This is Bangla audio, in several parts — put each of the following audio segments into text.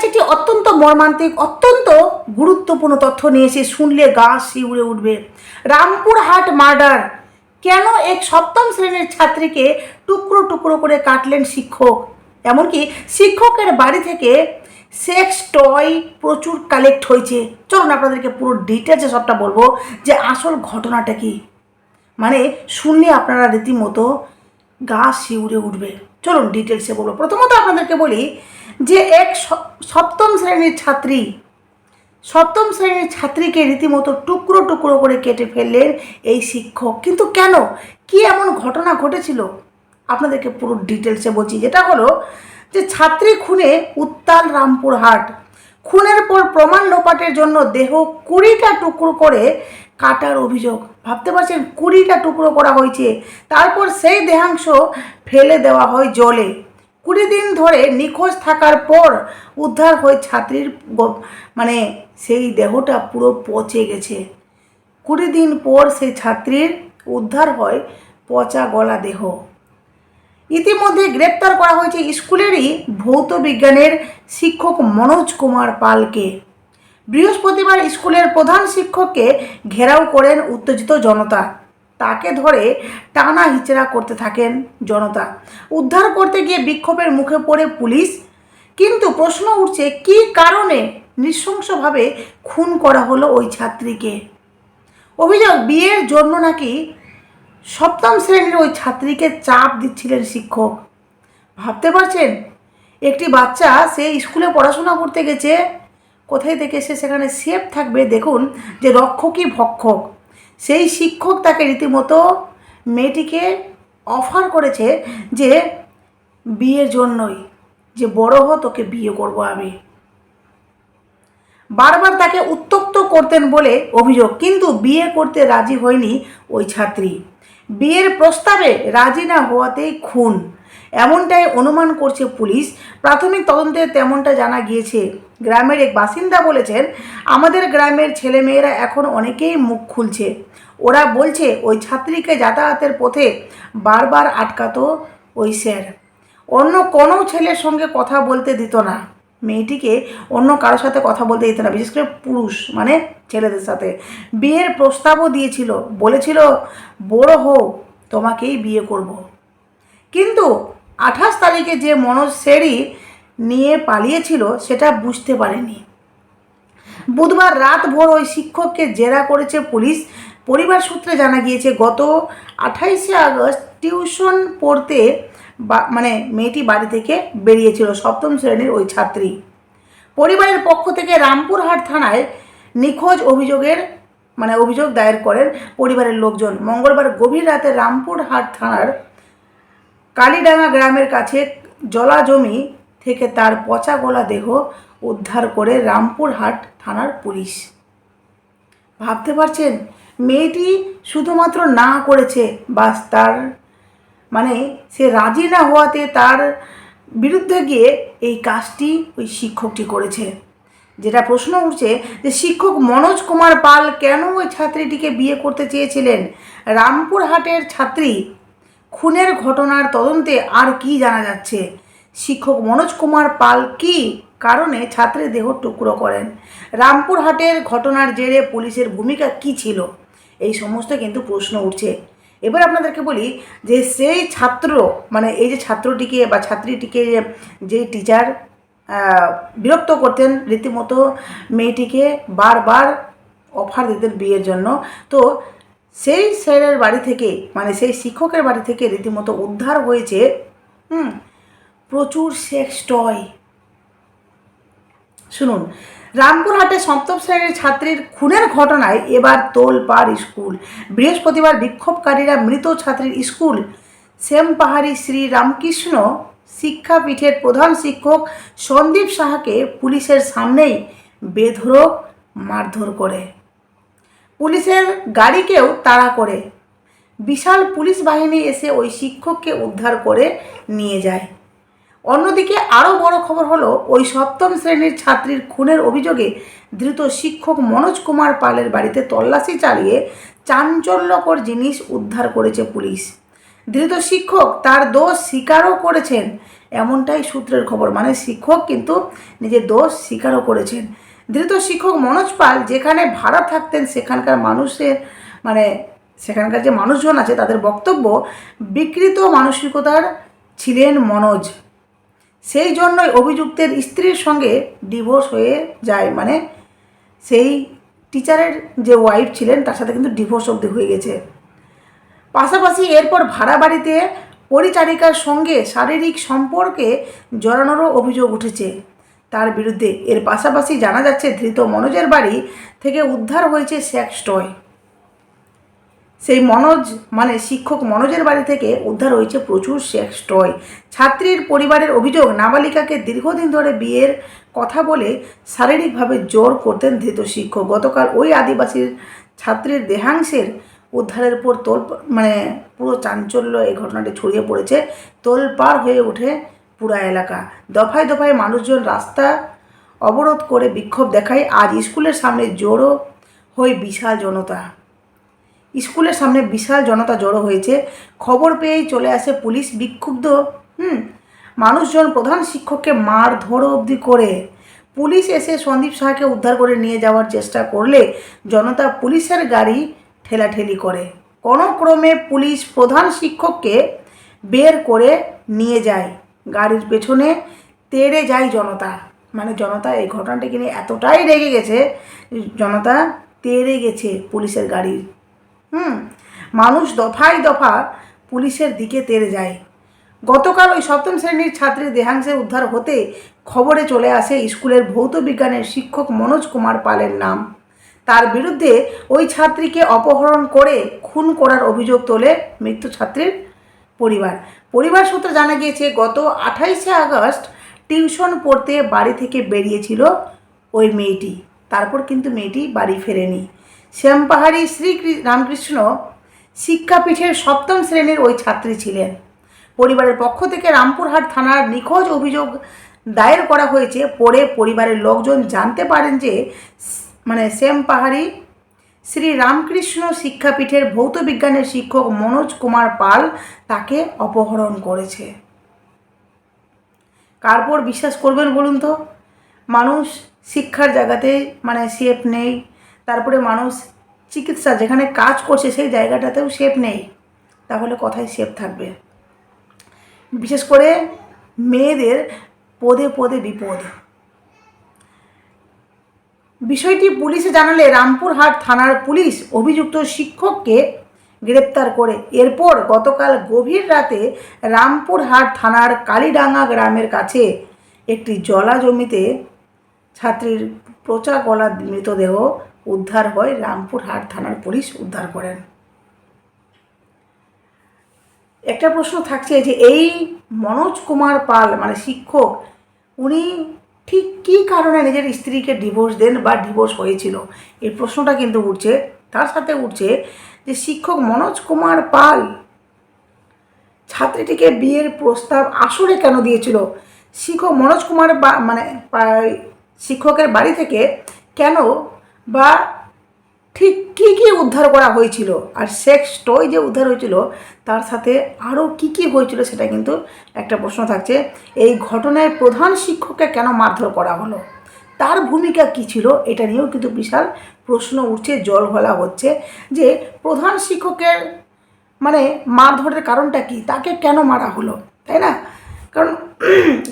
কাছে একটি অত্যন্ত মর্মান্তিক, অত্যন্ত গুরুত্বপূর্ণ তথ্য নিয়ে এসে শুনলে গা শিউড়ে উঠবে। রামপুরহাট মার্ডার। কেন এক সপ্তম শ্রেণির ছাত্রীকে টুকরো টুকরো করে কাটলেন শিক্ষক? এমনকি শিক্ষকের বাড়ি থেকে সেক্স টয় প্রচুর কালেক্ট হয়েছে। চলুন আপনাদেরকে পুরো ডিটেলসে সবটা বলব যে আসল ঘটনাটা কি। মানে শুনলে আপনারা রীতিমতো গা শিউরে উঠবে। চলুন ডিটেলসে বলব। প্রথমত আপনাদেরকে বলি যে এক সপ্তম শ্রেণির ছাত্রী, সপ্তম শ্রেণির ছাত্রীকে রীতিমতো টুকরো টুকরো করে কেটে ফেললেন এই শিক্ষক। কিন্তু কেন? কি এমন ঘটনা ঘটেছিল? আপনাদেরকে পুরো ডিটেলসে বলছি। যেটা হলো যে ছাত্রী খুনে উত্তাল রামপুরহাট। খুনের পর প্রমাণ লোপাটের জন্য দেহ কুড়িটা টুকরো করে কাটার অভিযোগ। ভাবতে পারছেন, কুড়িটা টুকরো করা হয়েছে। তারপর সেই দেহাংশ ফেলে দেওয়া হয় জলে। কুড়ি দিন ধরে নিখোঁজ থাকার পর উদ্ধার হয় ছাত্রীর মানে সেই দেহটা পুরো পচে গেছে। কুড়ি দিন পর সেই ছাত্রীর উদ্ধার হয় পচা গলা দেহ। ইতিমধ্যে গ্রেপ্তার করা হয়েছে স্কুলেরই ভৌত বিজ্ঞানের শিক্ষক মনোজ কুমার পালকে। বৃহস্পতিবার স্কুলের প্রধান শিক্ষককে ঘেরাও করেন উত্তেজিত জনতা। তাকে ধরে টানা হিচড়া করতে থাকেন জনতা। উদ্ধার করতে গিয়ে বিক্ষোভের মুখে পড়ে পুলিশ। কিন্তু প্রশ্ন উঠছে, কী কারণে নৃশংসভাবে খুন করা হলো ওই ছাত্রীকে? অভিযোগ, বিয়ের জন্য নাকি সপ্তম শ্রেণির ওই ছাত্রীকে চাপ দিচ্ছিলেন শিক্ষক। ভাবতে পারছেন? একটি বাচ্চা, সে স্কুলে পড়াশোনা করতে গেছে কোথায় থেকে সে সেখানে সেফ থাকবে? দেখুন যে রক্ষকই ভক্ষক। সেই শিক্ষক তাকে রীতিমতো মেয়েটিকে অফার করেছে যে বিয়ের জন্যই, যে বড় হ, তোকে বিয়ে করব আমি। বারবার তাকে উত্তপ্ত করতেন বলে অভিযোগ, কিন্তু বিয়ে করতে রাজি হয়নি ওই ছাত্রী। বিয়ের প্রস্তাবে রাজি না হওয়াতেই খুন। এমনটাই অনুমান করছে পুলিশ। প্রাথমিক তদন্তে তেমনটা জানা গিয়েছে। গ্রামের এক বাসিন্দা বলেছেন, আমাদের গ্রামের ছেলেমেয়েরা এখন অনেকেই মুখ খুলছে। ওরা বলছে, ওই ছাত্রীকে যাতায়াতের পথে বারবার আটকাতো ওই স্যার। অন্য কোনো ছেলের সঙ্গে কথা বলতে দিত না। মেয়েটিকে অন্য কারোর সাথে কথা বলতে দিত না, বিশেষ করে পুরুষ মানে ছেলেদের সাথে। বিয়ের প্রস্তাবও দিয়েছিল, বলেছিল, বড় হও, তোমাকেই বিয়ে করব। কিন্তু আঠাশ তারিখে যে মনোজ শেরি নিয়ে পালিয়েছিল, সেটা বুঝতে পারেনি। বুধবার রাত ভোর ওই শিক্ষককে জেরা করেছে পুলিশ। পরিবার সূত্রে জানা গিয়েছে, গত আঠাইশে আগস্ট টিউশন পড়তে বা মানে মেয়েটি বাড়ি থেকে বেরিয়েছিল সপ্তম শ্রেণির ওই ছাত্রী। পরিবারের পক্ষ থেকে রামপুরহাট থানায় নিখোঁজ অভিযোগের মানে অভিযোগ দায়ের করেন পরিবারের লোকজন। মঙ্গলবার গভীর রাতে রামপুরহাট থানার কালীডাঙ্গা গ্রামের কাছে জলা জমি থেকে তার পচা গলা দেহ উদ্ধার করে রামপুরহাট থানার পুলিশ। ভাবতে পারছেন? মেয়েটি শুধুমাত্র না করেছে, বাস তার মানে সে রাজি না হওয়াতে তার বিরুদ্ধে গিয়ে এই কাজটি ওই শিক্ষকটি করেছে। যেটা প্রশ্ন উঠছে যে শিক্ষক মনোজ কুমার পাল কেন ওই ছাত্রীটিকে বিয়ে করতে চেয়েছিলেন? রামপুরহাটের ছাত্রী খুনের ঘটনার তদন্তে আর কি জানা যাচ্ছে? শিক্ষক মনোজ কুমার পাল কি কারণে ছাত্রের দেহ টুকরো করেন? রামপুরহাটের ঘটনার জেরে পুলিশের ভূমিকা কি ছিল? এই সমস্ত কিন্তু প্রশ্ন উঠছে। এবার আপনাদেরকে বলি যে সেই ছাত্র মানে এই যে ছাত্রটিকে বা ছাত্রীটিকে যে- টিচার বিরক্ত করতেন রীতিমতো, মেয়েটিকে বারবার অফার দিতেন বিয়ের জন্য। তো সেই স্যারের বাড়ি থেকে মানে সেই শিক্ষকের বাড়ি থেকে রীতিমতো উদ্ধার হয়েছে, হুম, প্রচুর সেক্স টয় শুনুন, রামপুরহাটে সপ্তম শ্রেণির ছাত্রীর খুনের ঘটনায় এবার তোলপাড় স্কুল। বৃহস্পতিবার বিক্ষোভকারীরা মৃত ছাত্রীর স্কুল। শ্যামপাহাড়ি শ্রী রামকৃষ্ণ শিক্ষাপীঠের প্রধান শিক্ষক সন্দীপ সাহাকে পুলিশের সামনেই বেধরক মারধর করে। পুলিশের গাড়িকেও তাড়া করে। বিশাল পুলিশ বাহিনী এসে ওই শিক্ষককে উদ্ধার করে নিয়ে যায়। অন্যদিকে আরও বড় খবর হলো, ওই সপ্তম শ্রেণির ছাত্রীর খুনের অভিযোগে ধৃত শিক্ষক মনোজ কুমার পালের বাড়িতে তল্লাশি চালিয়ে চাঞ্চল্যকর জিনিস উদ্ধার করেছে পুলিশ। ধৃত শিক্ষক তার দোষ স্বীকারও করেছেন। এমনটাই সূত্রের খবর। মানে শিক্ষক কিন্তু নিজের দোষ স্বীকারও করেছেন। ধৃত শিক্ষক মনোজ পাল, যেখানে ভাড়া থাকতেন, সেখানকার মানুষের মানে সেখানকার যে মানুষজন আছে, তাদের বক্তব্য বিকৃত মানসিকতার ছিলেন মনোজ। সেই জন্যই অভিযুক্তের স্ত্রীর সঙ্গে ডিভোর্স হয়ে যায়। মানে সেই টিচারের যে ওয়াইফ ছিলেন, তার সাথে কিন্তু ডিভোর্স অবধি হয়ে গেছে। পাশাপাশি এরপর ভাড়া বাড়িতে পরিচারিকার সঙ্গে শারীরিক সম্পর্কে জড়ানোরও অভিযোগ উঠেছে। তার বিরুদ্ধে। এর পাশাপাশি জানা যাচ্ছে, ধৃত মনোজের বাড়ি থেকে উদ্ধার হয়েছে সেক্স টয়। সেই মনোজ মানে শিক্ষক মনোজের বাড়ি থেকে উদ্ধার হয়েছে প্রচুর সেক্স টয়। ছাত্রীর পরিবারের অভিযোগ, নাবালিকাকে দীর্ঘদিন ধরে বিয়ের কথা বলে শারীরিকভাবে জোর করতেন ধৃত শিক্ষক। গতকাল ওই আদিবাসীর ছাত্রীর দেহাংশের উদ্ধারের পর তোল মানে পুরো চাঞ্চল্য এই ঘটনাটি ছড়িয়ে পড়েছে। তোলপাড় হয়ে ওঠে পুরা এলাকা। দফায় দফায় মানুষজন রাস্তা অবরোধ করে বিক্ষোভ দেখায়। আজ স্কুলের সামনে জড়ো হয়ে বিশাল জনতা। স্কুলের সামনে বিশাল জনতা জড়ো হয়েছে। খবর পেয়েই চলে আসে পুলিশ বিক্ষুব্ধ। হুম, মানুষজন প্রধান শিক্ষককে মার ধরো অবধি করে। পুলিশ এসে সন্দীপ সাহাকে উদ্ধার করে নিয়ে যাওয়ার চেষ্টা করলে জনতা পুলিশের গাড়ি ঠেলাঠেলি করে। কোনো ক্রমে পুলিশ প্রধান শিক্ষককে বের করে নিয়ে যায়। গাড়ির পেছনে তেড়ে যায় জনতা। মানে জনতা এই ঘটনাটিকে নিয়ে এতটাই রেগে গেছে জনতা তেড়ে গেছে পুলিশের গাড়ির হুম? মানুষ দফায় দফা পুলিশের দিকে তেড়ে যায়। গতকাল ওই সপ্তম শ্রেণির ছাত্রীর দেহাংশে উদ্ধার হতে খবরে চলে আসে স্কুলের ভৌত বিজ্ঞানের শিক্ষক মনোজ কুমার পালের নাম। তার বিরুদ্ধে ওই ছাত্রীকে অপহরণ করে খুন করার অভিযোগ তোলে মৃত্যু ছাত্রীর পরিবার। পরিবার সূত্রে জানা গিয়েছে, গত আঠাইশে আগস্ট টিউশন পড়তে বাড়ি থেকে বেরিয়েছিল ওই মেয়েটি। তারপর কিন্তু মেয়েটি বাড়ি ফেরেনি। শ্যামপাহাড়ি শ্রী রামকৃষ্ণ শিক্ষাপীঠের সপ্তম শ্রেণির ওই ছাত্রী ছিলেন। পরিবারের পক্ষ থেকে রামপুরহাট থানার নিখোঁজ অভিযোগ দায়ের করা হয়েছে। পরে পরিবারের লোকজন জানতে পারেন যে মানে শ্যাম পাহাড়ি শ্রী রামকৃষ্ণ শিক্ষাপীঠের ভৌত বিজ্ঞানের শিক্ষক মনোজ কুমার পাল তাকে অপহরণ করেছে। কারপর বিশ্বাস করবেন বলুন তো? মানুষ শিক্ষার জায়গাতে মানে সেফ নেই, তারপরে মানুষ চিকিৎসা যেখানে কাজ করছে সেই জায়গাটাতেও সেফ নেই, তাহলে কথায় সেফ থাকবে। বিশেষ করে মেয়েদের পদে পদে বিপদ। বিষয়টি পুলিশে জানালে রামপুরহাট থানার পুলিশ অভিযুক্ত শিক্ষককে গ্রেপ্তার করে। এরপর গতকাল গভীর রাতে রামপুরহাট থানার কালীডাঙ্গা গ্রামের কাছে একটি জলা জমিতে ছাত্রীর পচা গলা মৃতদেহ উদ্ধার হয়। রামপুরহাট থানার পুলিশ উদ্ধার করেন। একটা প্রশ্ন থাকছে যে এই মনোজ কুমার পাল মানে শিক্ষক, উনি ঠিক কী কারণে নিজের স্ত্রীকে ডিভোর্স দেন বা ডিভোর্স হয়েছিল? এই প্রশ্নটা কিন্তু উঠছে। তার সাথে উঠছে যে শিক্ষক মনোজ কুমার পাল ছাত্রীটিকে বিয়ের প্রস্তাব আসরে কেন দিয়েছিল? শিক্ষক মনোজ কুমার বা মানে শিক্ষকের বাড়ি থেকে কেন বা উদ্ধার করা হয়েছিল। আর সেক্স টয় যে উদ্ধার হয়েছিল, তার সাথে আরও কী কী হয়েছিল সেটা কিন্তু একটা প্রশ্ন থাকছে। এই ঘটনায় প্রধান শিক্ষককে কেন মারধর করা হলো? তার ভূমিকা কী ছিল? এটা নিয়েও কিন্তু বিশাল প্রশ্ন উঠছে, জল ঘোলা হচ্ছে যে প্রধান শিক্ষকের মানে মারধরের কারণটা কি? তাকে কেন মারা হলো? তাই না? কারণ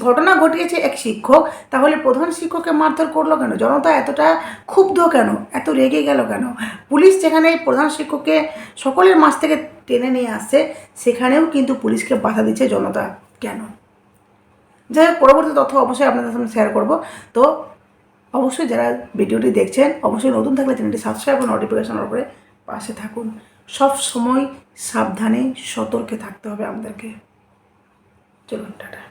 ঘটনা ঘটিয়েছে এক শিক্ষক, তাহলে প্রধান শিক্ষককে মারধর করল কেন? জনতা এতটা ক্ষুব্ধ কেন? এত রেগে গেল কেন? পুলিশ যেখানে প্রধান শিক্ষককে সকলের মাছ থেকে টেনে নিয়ে আসছে, সেখানেও কিন্তু পুলিশকে বাধা দিচ্ছে জনতা। কেন? যাই হোক, পরবর্তী তথ্য অবশ্যই আপনাদের সামনে শেয়ার করব। তো অবশ্যই যারা ভিডিওটি দেখছেন, অবশ্যই নতুন থাকলে চ্যানেলটি সাবস্ক্রাইব ও নোটিফিকেশন করে পাশে থাকুন। সব সময় সাবধানে সতর্কে থাকতে হবে আমাদেরকে। চলুন টাটা।